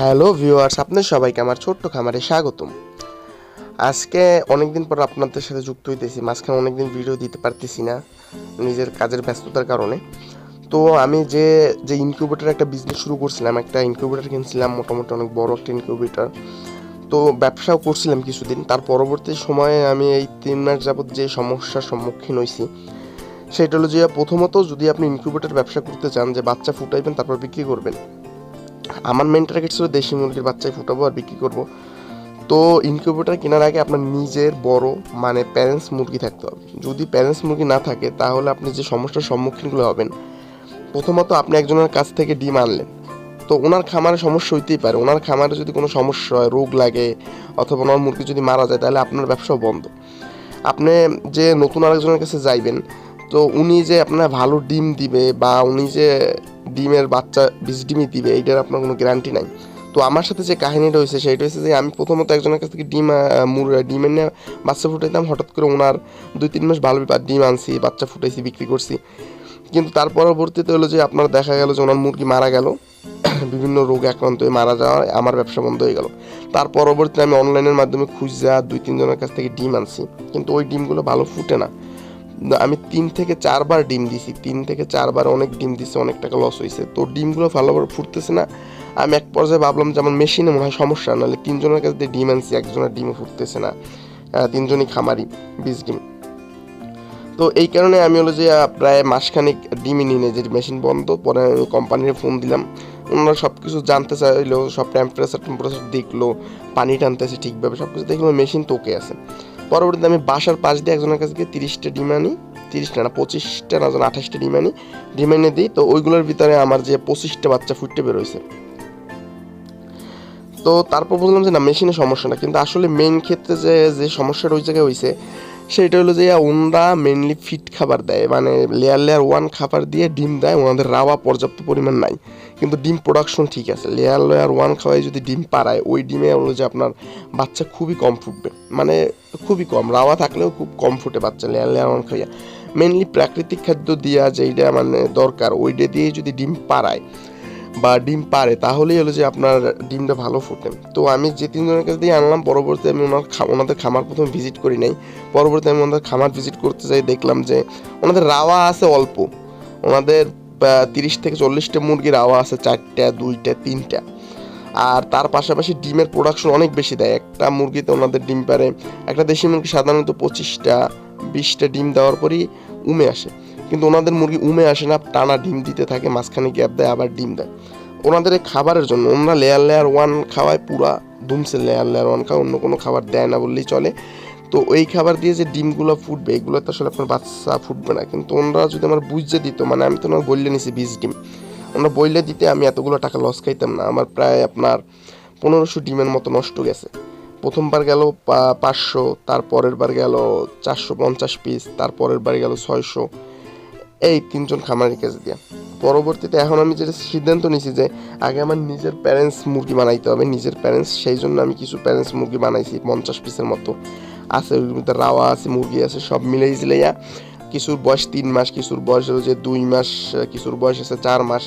Hello viewers আপনার সবাইকে আমার ছোট্ট খামারে স্বাগতম। আজকে অনেকদিন পর আপনাদের সাথে যুক্ত হইতেছি, মাঝখানে অনেকদিন ভিডিও দিতে পারতেছি না, নিজের কাজের ব্যস্ততার কারণে। তো আমি যে যে ইনকিউবেটার একটা বিজনেস শুরু করছিলাম, একটা ইনকিউবেটার কিনছিলাম, মোটামুটি অনেক বড় একটা ইনকিউবেটার তো ব্যবসাও করছিলাম কিছুদিন, তার পরবর্তী সময়ে আমি এই তিন মাস যাবৎ যে সমস্যার সম্মুখীন হয়েছি সেটা হলো যে প্রথমত যদি আপনি ইনকিউবেটার ব্যবসা করতে চান, যে বাচ্চা ফুটাইবেন, তারপর বিক্রি করবেন আমার মেন টার্গেট ছিল দেশি মুরগির বাচ্চাই ফুটাবো আর বিক্রি করব। তো ইনকিউবেটার কেনার আগে আপনার নিজের বড় মানে প্যারেন্টস মুরগি থাকতে হবে। যদি প্যারেন্টস মুরগি না থাকে, তাহলে আপনি যে সমস্যার সম্মুখীনগুলো হবেন, প্রথমত আপনি একজনের কাছ থেকে ডিম আনলেন। তো ওনার খামারে সমস্যা হইতেই পারে। ওনার খামারে যদি কোনো সমস্যা হয়, রোগ লাগে, অথবা ওনার মুরগি যদি মারা যায়, তাহলে আপনার ব্যবসাও বন্ধ। আপনি যে নতুন আরেকজনের কাছে যাইবেন, তো উনি যে আপনার ভালো ডিম দিবে বা উনি যে ডিমের বাচ্চা বিষ ডিমই দিবে, এইটার আপনার কোনো গ্যারান্টি নাই। তো আমার সাথে যে কাহিনীটা হয়েছে, সেটা হয়েছে যে আমি প্রথমত একজনের কাছ থেকে ডিম ডিমের নিয়ে বাচ্চা ফুটাইতাম। হঠাৎ করে ওনার দুই তিন মাস ভালো ডিম আনছি, বাচ্চা ফুটাইছি, বিক্রি করছি। কিন্তু তার পরবর্তীতে হলো যে আপনার দেখা গেল যে ওনার মুরগি মারা গেল। বিভিন্ন রোগ আক্রান্ত হয়ে মারা যাওয়ায় আমার ব্যবসা বন্ধ হয়ে গেল। তার পরবর্তীতে আমি অনলাইনের মাধ্যমে খুঁজা দুই তিনজনের কাছ থেকে ডিম আনছি। কিন্তু ওই ডিমগুলো ভালো ফুটে না। আমি তিন থেকে চারবার ডিম দিছি, তিন থেকে চারবার অনেক ডিম দিছি, অনেক টাকা লস হয়েছে তো ডিমগুলো ভালোভাবে ফুটতেছে না। আমি এক পর্যায়ে ভাবলাম যেমন মেশিনে মনে হয় সমস্যা, নাহলে তিনজনের কাছে দিয়ে ডিম আনছি, একজনের ডিমও ফুটতেছে না। তিনজনই খামারি, বীজ ডিম। তো এই কারণে আমি হলো যে প্রায় মাসখানেক ডিমই নিয়ে নেই, যে মেশিন বন্ধ, পরে আমি কোম্পানির ফোন দিলাম। ওনারা সব কিছু জানতে চাইলো, সব টেম্পারেচার টেম্পারেচার দেখল, পানি টানতেছে ঠিকভাবে সব কিছু দেখল মেশিন তোকে আছে। পরবর্তীতে আমি বাসার পাশ দিয়ে একজনের কাছে গিয়ে তিরিশটা ডিম আনি, তিরিশটা না, পঁচিশটা না যেন আঠাশটা ডিম আনি, ডিম এনে দিই। তো ওইগুলোর ভিতরে আমার যে পঁচিশটা বাচ্চা ফুটতে বেরোইছে। তো তারপর বললাম যে না মেশিনের সমস্যাটা কিন্তু আসলে মেইন ক্ষেত্রে যে যে সমস্যাটা ওই জায়গায় হয়েছে সেটা হলো যে ওনরা মেনলি ফিট খাবার দেয়। মানে লেয়ার লেয়ার ওয়ান খাবার দিয়ে ডিম দেয়, ওনাদের রাওয়া পর্যাপ্ত পরিমাণ নাই। কিন্তু ডিম প্রোডাকশন ঠিক আছে। লেয়ার লেয়ার ওয়ান খাওয়াই যদি ডিম পাড়ায়, ওই ডিমে হলো যে আপনার বাচ্চা খুবই কম ফুটবে। মানে খুবই কম, রাওয়া থাকলেও খুব কম ফুটে বাচ্চা লেয়ার লেয়ার ওয়ান খাইয়া। মেনলি প্রাকৃতিক খাদ্য দিয়া যেইটা মানে দরকার, ওইটা দিয়ে যদি ডিম পাড়ায় বা ডিম পারে, তাহলেই হলো যে আপনার ডিমটা ভালো ফোটে। তো আমি যে তিনজনের কাছে দিয়ে আনলাম পরবর্তী আমি ওনার ওনাদের খামার প্রথমে ভিজিট করি নাই। পরবর্তী আমি ওনাদের খামার ভিজিট করতে যাই, দেখলাম যে ওনাদের রাওয়া আছে অল্প। ওনাদের তিরিশ থেকে চল্লিশটা মুরগির রাওয়া আছে, চারটা, দুইটা, তিনটা। আর তার পাশাপাশি ডিমের প্রোডাকশন অনেক বেশি দেয়। একটা মুরগিতে ওনাদের ডিম পারে, একটা দেশি মুরগি সাধারণত পঁচিশটা, বিশটা ডিম দেওয়ার পরই উমে আসে। কিন্তু ওনাদের মুরগি উমে আসে না, টানা ডিম দিতে থাকে, মাঝখানে গ্যাপ দেয়, আবার ডিম দেয়। ওনাদের এই খাবারের জন্য, ওনারা লেয়ার লেয়ার ওয়ান খাওয়ায়, পুরা দুমসে লেয়ার লেয়ার ওয়ান খাওয়া অন্য কোনো খাবার দেয় না বললেই চলে। তো এই খাবার দিয়ে যে ডিমগুলো ফুটবে, এগুলো তো আসলে আপনার বাচ্চা ফুটবে না। কিন্তু ওনারা যদি আমার বুঝতে দিত মানে আমি তো ওনার বললে নিছি বিশ ডিম, ওনারা বললে দিতে আমি এতগুলো টাকা লস খাইতাম না। আমার প্রায় আপনার পনেরোশো ডিমের মতো নষ্ট গেছে। প্রথমবার গেল পাঁচশো তারপরের বার গেল চারশো পঞ্চাশ পিস তারপরের বার গেল ছয়শো। এই তিনজন খামারের কাছে দিয়া। পরবর্তীতে এখন আমি যেটা সিদ্ধান্ত নিয়েছি যে আগে আমার নিজের প্যারেন্টস মুরগি বানাইতে হবে, নিজের প্যারেন্টস সেই জন্য আমি কিছু প্যারেন্টস মুরগি বানাইছি, পঞ্চাশ পিসের মতো। আছে মধ্যে রাওয়া আছে, মুরগি আছে, সব মিলেই জিলাইয়া কিছুর বয়স তিন মাস, কিছুর বয়স হচ্ছে দুই মাস, কিছুর বয়স আছে চার মাস।